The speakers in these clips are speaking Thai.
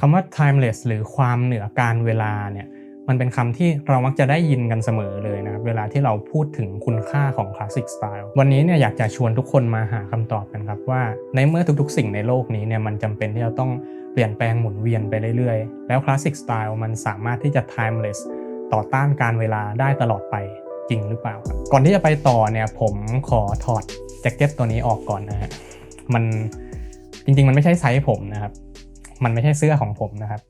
คำว่า timeless หรือความเหนือการเวลาเนี่ยมันเป็นคำที่เรามักจะได้ยินกันเสมอเลยนะครับเวลาที่เราพูดถึงคุณค่าของคลาสสิกสไตล์วันนี้เนี่ยอยากจะชวนทุกคนมาหาคำตอบกันครับว่าในเมื่อทุกๆ สิ่งในโลกนี้เนี่ยมันจำเป็นที่จะต้องเปลี่ยนแปลงหมุนเวียนไปเรื่อยๆ แล้วคลาสสิกสไตล์มันสามารถที่จะ timeless ต่อต้านการเวลาได้ตลอดไปจริงหรือเปล่าครับก่อนที่จะไปต่อเนี่ยผมขอถอดแจ็คเก็ตตัวนี้ออกก่อนนะฮะมันจริงๆ มันไม่ใช่ไซส์ผมนะครับ มันไม่ใช่เสื้อของผมนะครับ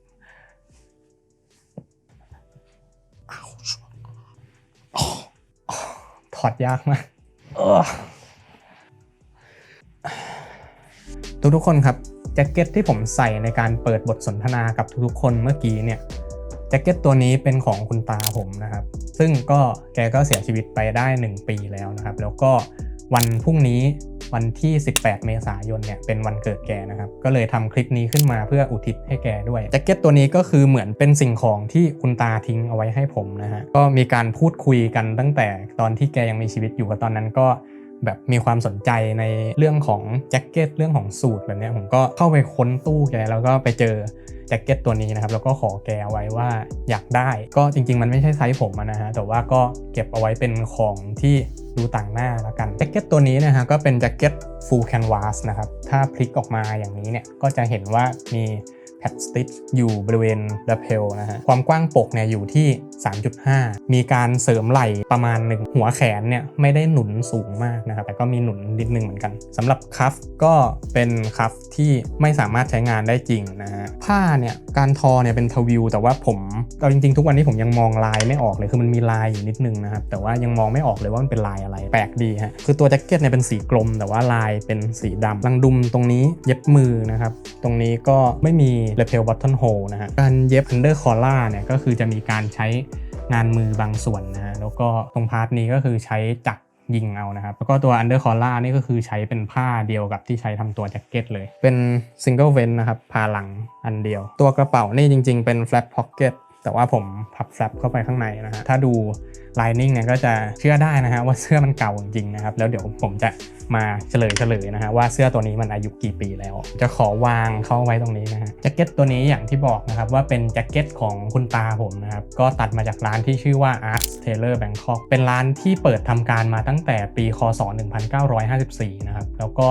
ถอดยากมากทุกทุกคนครับแจ็คเก็ตที่ผมใส่ในการเปิดบทสนทนากับทุกๆคนเมื่อกี้เนี่ยแจ็คเก็ตตัวนี้เป็นของคุณตาผมนะครับ ซึ่งก็แกก็เสียชีวิตไปได้ 1 ปีแล้วนะครับ แล้วก็วันพรุ่งนี้ วันที่ 18 เมษายนเนี่ยเป็นวันเกิดแกนะครับ ก็เลยทำคลิปนี้ขึ้นมาเพื่ออุทิศให้แกด้วยแจ็คเก็ตตัวนี้ก็คือเหมือนเป็นสิ่งของที่คุณตาทิ้งเอาไว้ให้ผมนะฮะก็มีการพูดคุยกันตั้งแต่ตอนที่แกยังมีชีวิตอยู่กับตอนนั้นก็แบบมีความสนใจในเรื่องของแจ็คเก็ตเรื่องของสูตรแบบนี้ผมก็เข้าไปค้นตู้แกแล้วก็ไปเจอแจ็คเก็ตตัวนี้นะครับแล้วก็ขอแกเอาไว้ว่าอยากได้ ก็จริง ๆ มันไม่ใช่ไซส์ผมนะฮะแต่ว่าก็เก็บเอาไว้เป็นของที่ ดูต่างหน้าแล้วกันแจ็คเก็ตตัวนี้นะฮะก็เป็นแจ็คเก็ต full canvas นะครับถ้าพลิกออกมาอย่างนี้เนี่ยก็จะเห็นว่ามี แพดสติชอยู่บริเวณ l a p e l นะฮะความกว้างปกเนี่ยอยู่ที่ 3.5 มีการเสริมไหล่ประมาณหนึ่งหัวแขนเนี่ยไม่ได้หนุนสูงมากนะครับแต่ก็มีหนุนนิดนึงเหมือนกันสำหรับคัฟก็เป็นคัฟที่ไม่สามารถใช้งานได้จริงนะฮะผ้าเนี่ยการทอเนี่ยเป็นทวิว แต่ว่าผมเอาจริงๆ ทุกวันนี้ผมยังมองลายไม่ออกเลยคือมันมีลายอยู่นิดนึงนะครับแต่ว่ายังมองไม่ออกเลยว่ามันเป็นลายอะไรแปลกดีฮะคือตัวแจ็คเก็ตเนี่ยเป็นสีกลม แต่ว่าลายเป็นสีดำรังดุมตรงนี้เย็บมือนะครับตรงนี้ก็ไม่มี lapel button hole นะฮะการเย็บ under collar เนี่ยก็คือจะมีการใช้งานมือบางส่วนนะฮะแล้วก็ตรงพาร์ทนี้ก็คือใช้จักรยิงเอานะครับ แล้วก็ตัว under collar นี่ก็คือใช้เป็นผ้าเดียวกับที่ใช้ทำตัวแจ็คเก็ตเลย เป็น single vent นะครับพาหลังอันเดียว ตัวกระเป๋านี่จริงๆเป็น flap pocket แต่ว่าผมพับแฟลปเข้าไปข้างในนะฮะถ้าดู lining เนี่ยก็จะเชื่อได้นะฮะว่าเสื้อมันเก่าจริงนะครับ แล้วเดี๋ยวผมจะมาเฉลยเฉลยนะฮะว่าเสื้อตัวนี้มันอายุกี่ปีแล้ว จะขอวางเข้าไว้ตรงนี้นะฮะแจ็คเก็ตตัวนี้อย่างที่บอกนะครับว่าเป็นแจ็คเก็ตของคุณตาผมนะครับ ก็ตัดมาจากร้านที่ชื่อว่า Art Tailor Bangkok เป็นร้านที่เปิดทำการมาตั้งแต่ปีคศ 1954 นะครับแล้วก็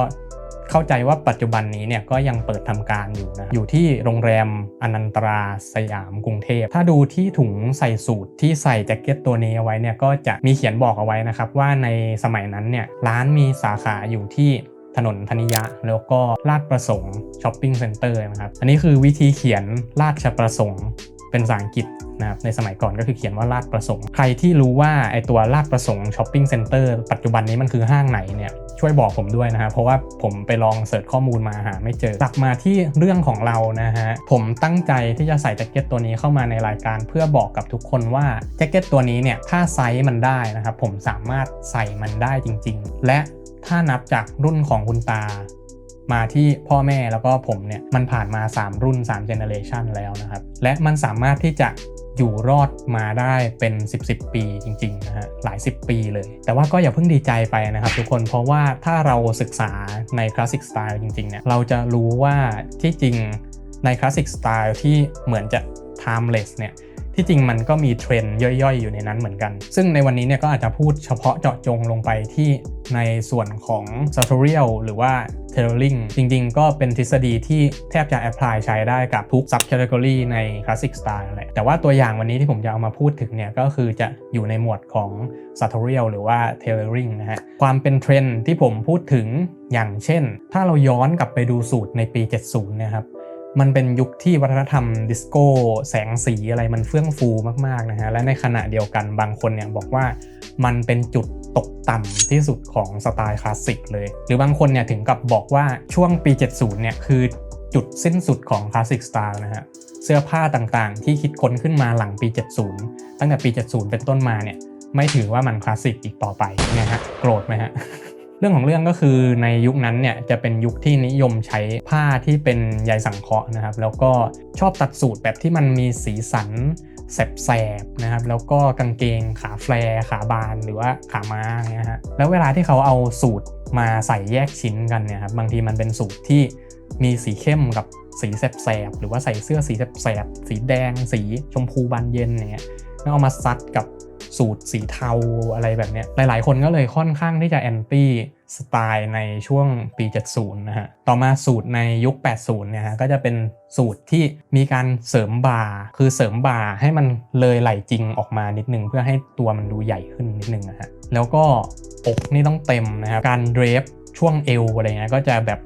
เข้าใจว่าปัจจุบันนี้เนี่ยก็ยังเปิดทำการอยู่นะอยู่ที่โรงแรมอนันตราสยามกรุงเทพ ถ้าดูที่ถุงใส่สูตรที่ใส่แจ็คเก็ตตัวนี้เอาไว้เนี่ยก็จะมีเขียนบอกเอาไว้นะครับว่าในสมัยนั้นเนี่ยร้านมีสาขาอยู่ที่ถนนธนิยะแล้วก็ลาดประสงค์ช้อปปิ้งเซ็นเตอร์นะครับ อันนี้คือวิธีเขียนราชประสงค์ เป็นภาษาอังกฤษนะครับในสมัยก่อนก็คือเขียนว่าลาดประสงค์ ใครที่รู้ว่าไอตัวลาดประสงค์ช้อปปิ้งเซ็นเตอร์ปัจจุบันนี้มันคือห้างไหนเนี่ยช่วยบอกผมด้วยนะฮะเพราะว่าผมไปลองเสิร์ชข้อมูลมาหาไม่เจอกลับมาที่เรื่องของเรานะฮะผมตั้งใจที่จะใส่แจ็คเก็ตตัวนี้เข้ามาในรายการ เพื่อบอกกับทุกคนว่าแจ็คเก็ตตัวนี้เนี่ยถ้าไซส์มันได้นะครับผมสามารถใส่มันได้จริง ๆ และถ้านับจากรุ่นของคุณตา มาที่พ่อแม่แล้วก็ผมเนี่ยมันผ่านมา 3 รุ่น3 generation แล้วนะครับ และมันสามารถที่จะอยู่รอดมาได้เป็น 10 10ปีจริงๆนะฮะหลาย 10 ปีเลย แต่ว่าก็อย่าเพิ่งดีใจไปนะครับทุกคนเพราะว่าถ้าเราศึกษาในคลาสสิกสไตล์จริงๆเนี่ยเราจะรู้ว่าที่จริงในคลาสสิกสไตล์ที่เหมือนจะ timeless เนี่ย ที่จริงมันก็มีเทรนด์ย่อยๆ อยู่ในนั้นเหมือนกัน ซึ่งในวันนี้เนี่ยก็อาจจะพูดเฉพาะเจาะจงลงไปที่ในส่วนของ sartorial หรือว่า tailoring จริงๆ ก็เป็นทฤษฎีที่แทบจะ apply ใช้ได้กับทุก sub category ใน classic style แหละแต่ว่าตัวอย่างวันนี้ที่ผมจะเอามาพูดถึงเนี่ยก็คือจะอยู่ในหมวดของ sartorial หรือว่า tailoring นะฮะความเป็นเทรนด์ที่ผมพูดถึงอย่างเช่น ถ้าเราย้อนกลับไปดูสูตรในปี 70เนี่ยครับ มันเป็นยุคที่วัฒนธรรมดิสโก้แสงสีอะไรมันเฟื่องฟูมากๆนะฮะและในขณะเดียวกันบางคนเนี่ยบอกว่ามันเป็นจุดตกต่ำที่สุดของสไตล์คลาสสิกเลย หรือบางคนเนี่ยถึงกับบอกว่าช่วงปี 70 เนี่ยคือจุดสิ้นสุดของคลาสสิกสไตล์นะฮะเสื้อผ้าต่างๆ ที่คิดค้นขึ้นมาหลังปี 70 ตั้งแต่ปี 70 เป็นต้นมาเนี่ยไม่ถือว่ามันคลาสสิกอีกต่อไปนะฮะโกรธไหมฮะ เรื่องของเรื่องก็คือในยุคนั้นเนี่ยจะเป็นยุคที่นิยมใช้ผ้าที่เป็นใยสังเคราะห์นะครับ แล้วก็ชอบตัดสูตรแบบที่มันมีสีสันแสบๆนะครับ แล้วก็กางเกงขาแฟร์ขาบานหรือว่าขาม้าอย่างเงี้ยฮะแล้วเวลาที่เขาเอาสูตรมาใส่แยกชิ้นกันเนี่ยครับบางทีมันเป็นสูตรที่มีสีเข้มกับสีแสบๆหรือว่าใส่เสื้อสีแสบๆสีแดง สีชมพูบานเย็นอย่างเงี้ยแล้วเอามาซัดกับ สูตรสีเทาอะไรแบบเนี้ย หลายๆ คนก็เลยค่อนข้างที่จะแอนตี้สไตล์ในช่วงปี 70 นะฮะ ต่อมาสูตรในยุค 80 เนี่ยฮะ ก็จะเป็นสูตรที่มีการเสริมบาร์ คือเสริมบาร์ให้มันเลยไหลจริงออกมานิดนึง เพื่อให้ตัวมันดูใหญ่ขึ้นนิดนึงนะฮะ แล้วก็อกนี่ต้องเต็มนะครับ การเดรฟช่วงเอวอะไรเงี้ย ก็จะแบบ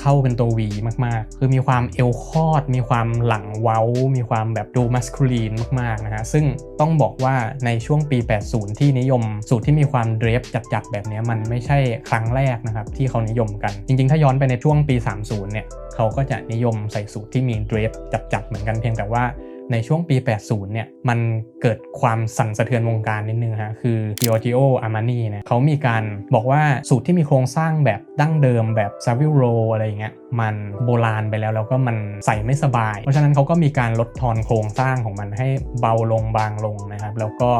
เข้าเป็นตัว V มากๆ คือมีความเอวคอด มีความหลังเว้า มีความแบบดูมัสคูลีนมากๆนะฮะ ซึ่งต้องบอกว่าในช่วงปี 80 ที่นิยม สูตรที่มีความเดรฟจัดๆ แบบนี้มันไม่ใช่ครั้งแรกนะครับ ที่เขานิยมกัน จริงๆ ถ้าย้อนไปในช่วงปี 30 เนี่ย เขาก็จะนิยมใส่สูตรที่มีเดรฟจัดๆ เหมือนกันเพียงแต่ว่า ในช่วงปี 80 เนี่ย มันเกิดความสั่นสะเทือนวงการนิดนึงฮะ คือ Giorgio Armani เนี่ยเขามีการบอกว่าสูตรที่มีโครงสร้างแบบดั้งเดิมแบบ Savile Row อะไรอย่างเงี้ย มันโบราณไปแล้วแล้วก็มันใส่ไม่สบาย เพราะฉะนั้นเขาก็มีการลดทอนโครงสร้างของมันให้เบาลงบางลงนะครับ แล้วก็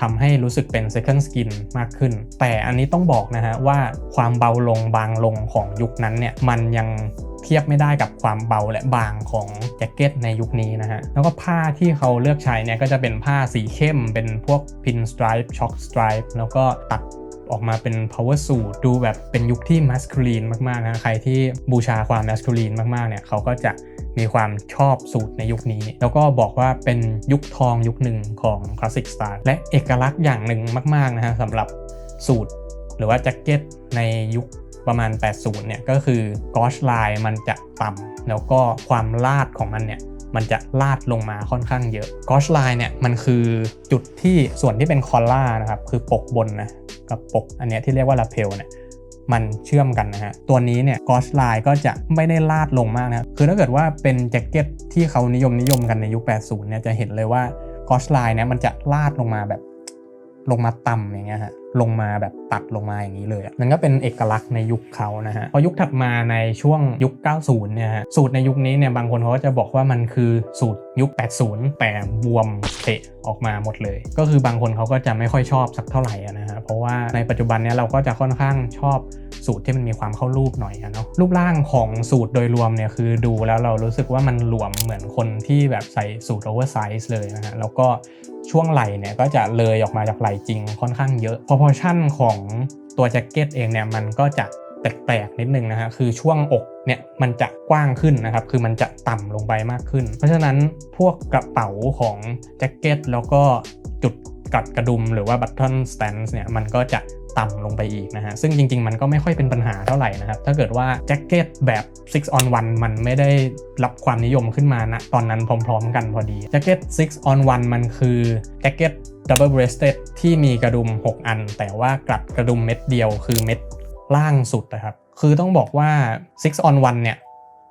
ทำให้รู้สึกเป็น second skin มากขึ้น แต่อันนี้ต้องบอกนะฮะว่าความเบาลงบางลงของยุคนั้นเนี่ยมันยัง เทียบไม่ได้กับความเบาและบางของแจ็คเก็ตในยุคนี้นะฮะ แล้วก็ผ้าที่เขาเลือกใช้เนี่ยก็จะเป็นผ้าสีเข้ม เป็นพวก pin stripe shock stripe แล้วก็ตัดออกมาเป็น power suit ดูแบบเป็นยุคที่ masculine มากๆนะใครที่บูชาความ masculine มากๆเนี่ยเขาก็จะมีความชอบสูตรในยุคนี้ แล้วก็บอกว่าเป็นยุคทองยุคหนึ่งของ classic style และเอกลักษณ์อย่างหนึ่งมาก ๆ นะฮะสำหรับสูตร หรือว่าแจ็คเก็ตในยุค ประมาณ 80 เนี่ยก็คือกอชไลน์มันจะต่ำแล้วก็ความลาดของมันเนี่ยมันจะลาดลงมาค่อนข้างเยอะกอชไลน์เนี่ยมันคือจุดที่ส่วนที่เป็นคอล่านะครับคือปกบนนะกับปกอันเนี้ยที่เรียกว่าลาเพลเนี่ยมันเชื่อมกันนะฮะ ตัวนี้เนี่ยกอชไลน์ก็จะไม่ได้ลาดลงมากนะคือถ้าเกิดว่าเป็นแจ็คเก็ตที่เขานิยมนิยมกันในยุค 80 เนี่ยจะเห็นเลยว่ากอชไลน์เนี่ยมันจะลาดลงมาแบบลงมาต่ำอย่างเงี้ยฮะ ลงมาแบบตัดลงมาอย่างนี้เลยอะมันก็เป็นเอกลักษณ์ในยุคเขานะฮะพอยุคถัดมาในช่วงยุค 90 เนี่ยฮะสูตรในยุคนี้เนี่ยบางคนเขาก็จะบอกว่ามันคือสูตรยุค 80 แต่บวมเตะออกมาหมดเลย ก็คือบางคนเขาก็จะไม่ค่อยชอบสักเท่าไหร่นะ เพราะว่าในปัจจุบันเนี่ยเราก็จะค่อนข้างชอบสูตรที่มันมีความเข้ารูปหน่อยอะเนาะรูปร่างของสูตรโดยรวมเนี่ยคือดูแล้วเรารู้สึกว่ามันหลวมเหมือนคนที่แบบใส่สูตรโอเวอร์ไซส์เลยนะฮะแล้วก็ช่วงไหล่เนี่ยก็จะเลยออกมาจากไหล่จริงค่อนข้างเยอะ proportion ของตัวแจ็คเก็ตเองเนี่ยมันก็จะแปลกๆนิดนึงนะฮะคือช่วงอกเนี่ยมันจะกว้างขึ้นนะครับ คือมันจะต่ำลงไปมากขึ้น เพราะฉะนั้นพวกกระเป๋าของแจ็คเก็ตแล้วก็จุด กัดกระดุมหรือว่า button stance เนี่ยมันก็จะต่ำลงไปอีกนะฮะ ซึ่งจริง ๆ มันก็ไม่ค่อยเป็นปัญหาเท่าไหร่นะครับ ถ้าเกิดว่าแจ็คเก็ตแบบ 6 on 1 มันไม่ได้รับความนิยมขึ้นมานะตอนนั้นพร้อม ๆ กันพอดีแจ็คเก็ต 6 on 1 มันคือแจ็คเก็ต double breasted ที่มีกระดุม 6 อัน แต่ว่ากลัดกระดุมเม็ดเดียวคือเม็ดล่างสุดนะครับ คือต้องบอกว่า 6 on 1 เนี่ย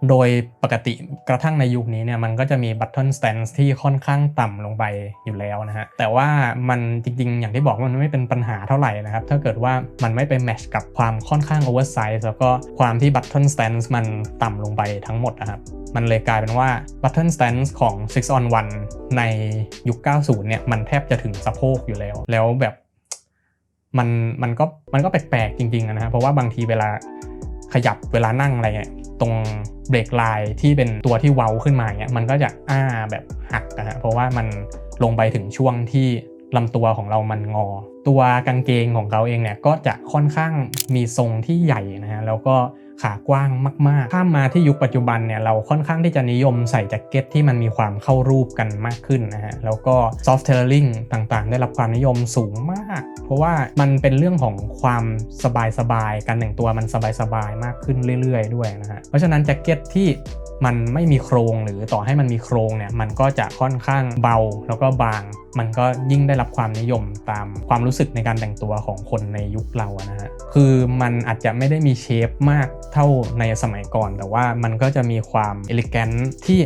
โดยปกติกระทั่งในยุคนี้เนี่ยมันก็จะมี button stance ที่ค่อนข้างต่ำลงไปอยู่แล้วนะฮะ แต่ว่ามันจริงๆ อย่างที่บอกมันไม่เป็นปัญหาเท่าไหร่นะครับ ถ้าเกิดว่ามันไม่ไปแมชกับความค่อนข้าง oversize แล้วก็ความที่ button stance มันต่ำลงไปทั้งหมดนะครับ มันเลยกลายเป็นว่า button stance ของ 6 on 1 ในยุค 90 เนี่ยมันแทบจะถึงสะโพกอยู่แล้ว แล้วแบบมันมันก็มันก็แปลกๆจริงๆนะฮะเพราะว่าบางทีเวลา ขยับเวลานั่งอะไรเงี้ยตรงเบรกไลน์ที่เป็นตัวที่เว้าขึ้นมาเงี้ยมันก็จะอ้าแบบหักนะฮะเพราะว่ามันลงไปถึงช่วงที่ลำตัวของเรามันงอ ตัวกางเกงของเขาเองเนี่ยก็จะค่อนข้างมีทรงที่ใหญ่นะฮะแล้วก็ ขากว้างมาก ๆ ข้ามมาที่ยุคปัจจุบันเนี่ยเราค่อนข้างที่จะนิยมใส่แจ็คเก็ตที่มันมีความเข้ารูปกันมากขึ้นนะฮะ แล้วก็ soft tailoring ต่างๆ ได้รับความนิยมสูงมาก เพราะว่ามันเป็นเรื่องของความสบายๆการแต่งตัวมันสบายๆมากขึ้นเรื่อย ๆ ด้วยนะฮะ เพราะฉะนั้นแจ็คเก็ตที่มันไม่มีโครงหรือต่อให้มันมีโครงเนี่ยมันก็จะค่อนข้างเบาแล้วก็บาง มันก็ยิ่งได้รับความนิยมตามความรู้สึกในการแต่งตัวของคนในยุคเราอะนะฮะคือมันอาจจะไม่ได้มีเชฟมากเท่าในสมัยก่อน แต่ว่ามันก็จะมีความเอลิแกนที่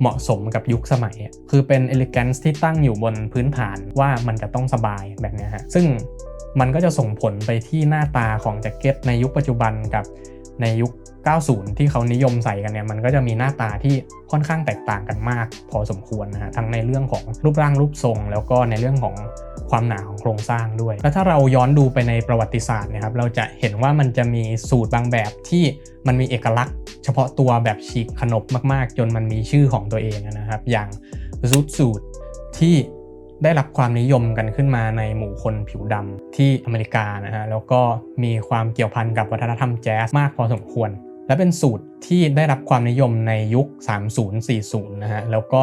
เหมาะสมกับยุคสมัย คือเป็นเอลิแกนที่ตั้งอยู่บนพื้นฐานว่ามันจะต้องสบายแบบนี้ฮะซึ่งมันก็จะส่งผลไปที่หน้าตาของแจ็คเก็ตในยุคปัจจุบันกับ ในยุค 90 ที่เขานิยมใส่กันเนี่ยมันก็จะมีหน้าตาที่ค่อนข้างแตกต่างกันมาก พอสมควรนะฮะทั้งในเรื่องของรูปร่างรูปทรง แล้วก็ในเรื่องของความหนาของโครงสร้างด้วย แล้วถ้าเราย้อนดูไปในประวัติศาสตร์นะครับเราจะเห็นว่ามันจะมีสูตรบางแบบที่มันมีเอกลักษณ์ เฉพาะตัวแบบฉีกขนบมากๆ จนมันมีชื่อของตัวเองนะครับ อย่างซูตสูตรที่ ได้รับความนิยมกันขึ้นมาในหมู่คนผิวดำที่อเมริกานะฮะแล้วก็มีความเกี่ยวพันกับวัฒนธรรมแจ๊สมากพอสมควร และเป็นสูตรที่ได้รับความนิยมในยุค 30-40 นะฮะแล้วก็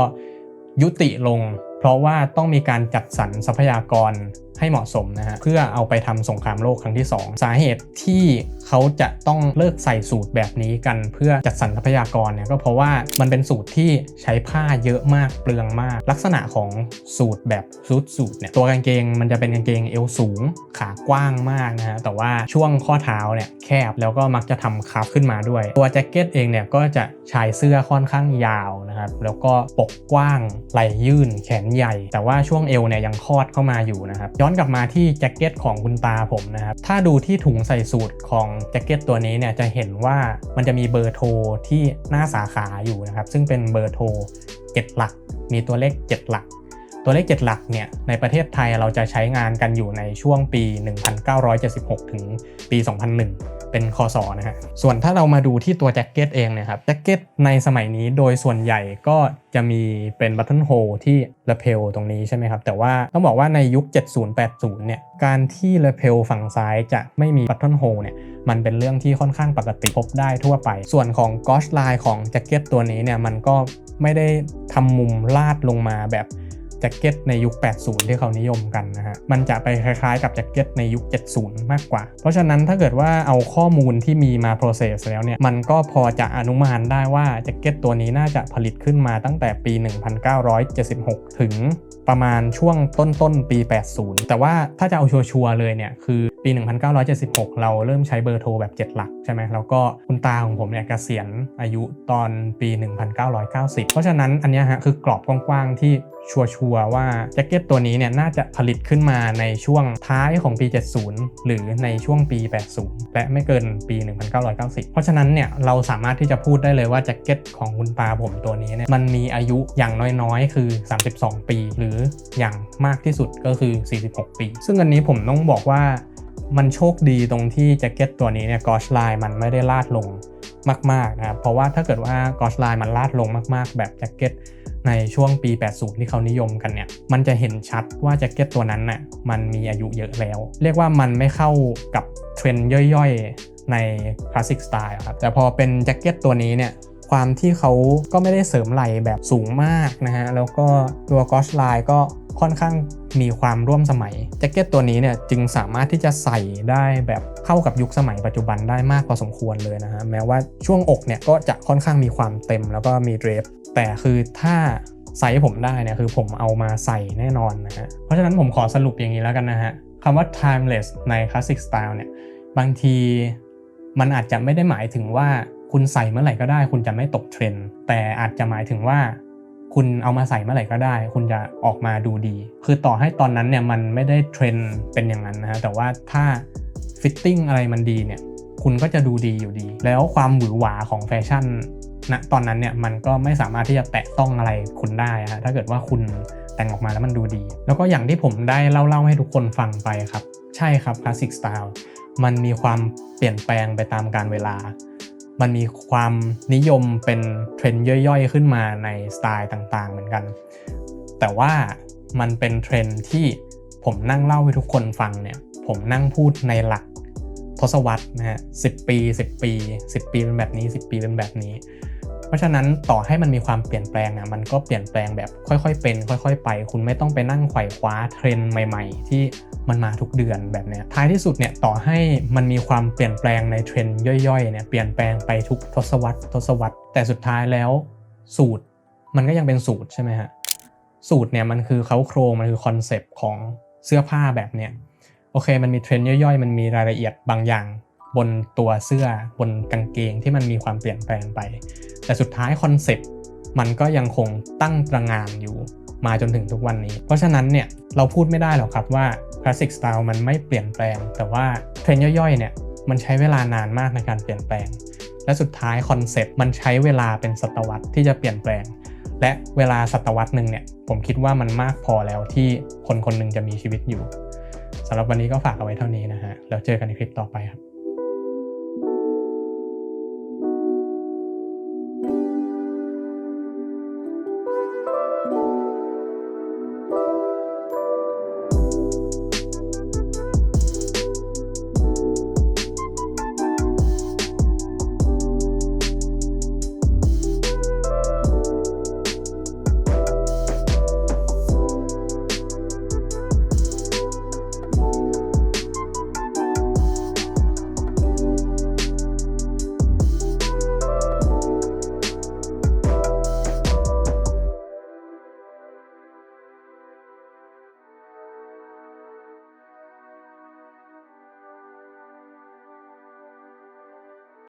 ยุติลง เพราะว่าต้องมีการจัดสรรทรัพยากร ให้เหมาะสมนะฮะเพื่อเอาไปทำสงครามโลกครั้งที่ 2 สาเหตุที่เขาจะต้องเลิกใส่สูตรแบบนี้กันเพื่อจัดสรรทรัพยากรเนี่ยก็เพราะว่ามันเป็นสูตรที่ใช้ผ้าเยอะมากเปลืองมาก ลักษณะของสูตรแบบซูทสูตรเนี่ยตัวกางเกงมันจะเป็นกางเกงเอวสูง ขากว้างมากนะฮะแต่ว่าช่วงข้อเท้าเนี่ยแคบแล้วก็มักจะทำคับขึ้นมาด้วย ตัวแจ็คเก็ตเองเนี่ยก็จะชายเสื้อค่อนข้างยาวนะครับแล้วก็ปกกว้างไหลยื่นแขนใหญ่ แต่ว่าช่วงเอวเนี่ยยังคอดเข้ามาอยู่นะครับย้อนกลับมาที่แจ็คเก็ตของคุณตาผมนะครับ ถ้าดูที่ถุงใส่สูตรของแจ็คเก็ตตัวนี้เนี่ยจะเห็นว่ามันจะมีเบอร์โทรที่หน้าสาขาอยู่นะครับ ซึ่งเป็นเบอร์โทร 7 หลัก มีตัวเลข 7 หลัก ตัวเลข 7 หลักเนี่ยในประเทศไทยเราจะใช้งานกันอยู่ในช่วงปี 1976 ถึงปี 2001 เป็นคอสอนะฮะส่วนถ้าเรามาดูที่ตัวแจ็คเก็ตเองเนี่ยครับแจ็คเก็ตในสมัยนี้โดยส่วนใหญ่ก็จะมีเป็นบัตเทิลโฮที่เลเพลตรงนี้ใช่ไหมครับแต่ว่าต้องบอกว่าในยุค 70-80 เนี่ยการที่เลเพลฝั่งซ้ายจะไม่มีบัตเทิลโฮเนี่ยมันเป็นเรื่องที่ค่อนข้างปกติพบได้ทั่วไป ส่วนของกอชไลน์ของแจ็คเก็ตตัวนี้เนี่ยมันก็ไม่ได้ทำมุมลาดลงมาแบบ แจ็คเก็ตในยุค 80 ที่เขานิยมกันนะฮะ มันจะไปคล้ายๆกับแจ็คเก็ตในยุค 70 มากกว่า เพราะฉะนั้นถ้าเกิดว่าเอาข้อมูลที่มีมา process แล้วเนี่ย มันก็พอจะอนุมานได้ว่าแจ็คเก็ตตัวนี้น่าจะผลิตขึ้นมาตั้งแต่ปี 1976 ถึงประมาณช่วงต้นต้นปี 80 แต่ว่าถ้าจะเอาชัวร์เลยเนี่ยคือปี 1976 เราเริ่มใช้เบอร์โทรแบบ 7 หลักใช่ไหมแล้วก็คุณตาของผมเนี่ยเกษียณอายุตอนปี 1990 เพราะฉะนั้นอันนี้ฮะคือกรอบกว้างๆที่ชัวร์ว่าแจ็คเก็ตตัวนี้เนี่ยน่าจะผลิตขึ้นมาในช่วงท้ายของปี 70 หรือในช่วงปี 80 และไม่เกินปี 1990 เพราะฉะนั้นเนี่ยเราสามารถที่จะพูดได้เลยว่าแจ็คเก็ตของคุณตาผมตัวนี้เนี่ยมันมีอายุอย่างน้อยๆ คือ 32 ปี หรืออย่างมากที่สุดก็คือ 46 ปี ซึ่งอันนี้ผมต้องบอกว่า มันโชคดีตรงที่แจ็คเก็ตตัวนี้เนี่ยกอชไลน์มันไม่ได้ลาดลงมากๆนะครับเพราะว่าถ้าเกิดว่ากอชไลน์มันลาดลงมาก ๆ แบบแจ็คเก็ตในช่วงปี 80 ที่เขานิยมกันเนี่ย มันจะเห็นชัดว่าแจ็คเก็ตตัวนั้นน่ะมันมีอายุเยอะแล้ว เรียกว่ามันไม่เข้ากับเทรนด์ย่อยๆ ในคลาสสิกสไตล์ครับ แต่พอเป็นแจ็คเก็ตตัวนี้เนี่ย ความที่เขาก็ไม่ได้เสริมไหล่แบบสูงมากนะฮะ แล้วก็ตัวกอชไลน์ก็ค่อนข้างมีความร่วมสมัย แจ็คเก็ตตัวนี้เนี่ยจึงสามารถที่จะใส่ได้แบบเข้ากับยุคสมัยปัจจุบันได้มากพอสมควรเลยนะฮะ แม้ว่าช่วงอกเนี่ยก็จะค่อนข้างมีความเต็มแล้วก็มีเดรฟ แต่คือถ้าไซส์ผมได้เนี่ยคือผมเอามาใส่แน่นอนนะฮะ เพราะฉะนั้นผมขอสรุปอย่างนี้แล้วกันนะฮะคำว่า timeless ใน classic style เนี่ยบางทีมันอาจจะไม่ได้หมายถึงว่า คุณใส่เมื่อไหร่ก็ได้ คุณจะไม่ตกเทรนด์แต่อาจจะหมายถึงว่า คุณเอามาใส่เมื่อไหร่ก็ได้ คุณจะออกมาดูดี คือต่อให้ตอนนั้นเนี่ยมันไม่ได้เทรนด์เป็นอย่างนั้นนะฮะแต่ว่าถ้าฟิตติ้งอะไรมันดีเนี่ยคุณก็จะดูดีอยู่ดี แล้วความหวือหวาของแฟชั่นณตอนนั้นเนี่ยมันก็ไม่สามารถที่จะแตะต้องอะไรคุณได้ฮะถ้าเกิดว่าคุณแต่งออกมาแล้วมันดูดี แล้วก็อย่างที่ผมได้เล่าๆให้ทุกคนฟังไปครับ ใช่ครับคลาสสิกสไตล์มันมีความเปลี่ยนแปลงไปตามกาลเวลา มันมีความนิยมเป็นเทรนด์ย่อยๆ ขึ้นมาในสไตล์ต่างๆ เหมือนกัน แต่ว่ามันเป็นเทรนด์ที่ผมนั่งเล่าให้ทุกคนฟังเนี่ย ผมนั่งพูดในหลักทศวรรษนะฮะสิปี 10 ปี 10 ปีเป็นแบบนี้ 10 ปีเป็นแบบนี้ เพราะฉะนั้นต่อให้มันมีความเปลี่ยนแปลงอะมันก็เปลี่ยนแปลงแบบค่อยๆเป็น ค่อย ๆ ไป คุณไม่ต้องไปนั่งไขว่คว้าเทรนด์ใหม่ ๆ ที่มันมาทุกเดือนแบบเนี้ยท้ายที่สุดเนี่ยต่อให้มันมีความเปลี่ยนแปลงในเทรนด์ย่อยๆเนี่ยเปลี่ยนแปลงไปทุกทศวรรษทศวรรษแต่สุดท้ายแล้วสูตรมันก็ยังเป็นสูตรใช่ไหมฮะสูตรเนี่ยมันคือเขาโครงมันคือคอนเซปต์ของเสื้อผ้าแบบเนี้ยโอเคมันมีเทรนด์ย่อยๆ มันมีรายละเอียดบางอย่าง บนตัวเสื้อบนกางเกงที่มันมีความเปลี่ยนแปลงไป แต่สุดท้ายคอนเซ็ปต์มันก็ยังคงตั้งตระงานอยู่มาจนถึงทุกวันนี้ เพราะฉะนั้นเนี่ยเราพูดไม่ได้หรอกครับว่าคลาสสิกสไตล์มันไม่เปลี่ยนแปลง แต่ว่าเทรนย่อยๆเนี่ยมันใช้เวลานานมากในการเปลี่ยนแปลง และสุดท้ายคอนเซ็ปต์มันใช้เวลาเป็นศตวรรษที่จะเปลี่ยนแปลง และเวลาศตวรรษหนึ่งเนี่ยผมคิดว่ามันมากพอแล้วที่คนคนหนึ่งจะมีชีวิตอยู่สำหรับวันนี้ก็ฝากเอาไว้เท่านี้นะฮะแล้วเจอกันในคลิปต่อไปครับ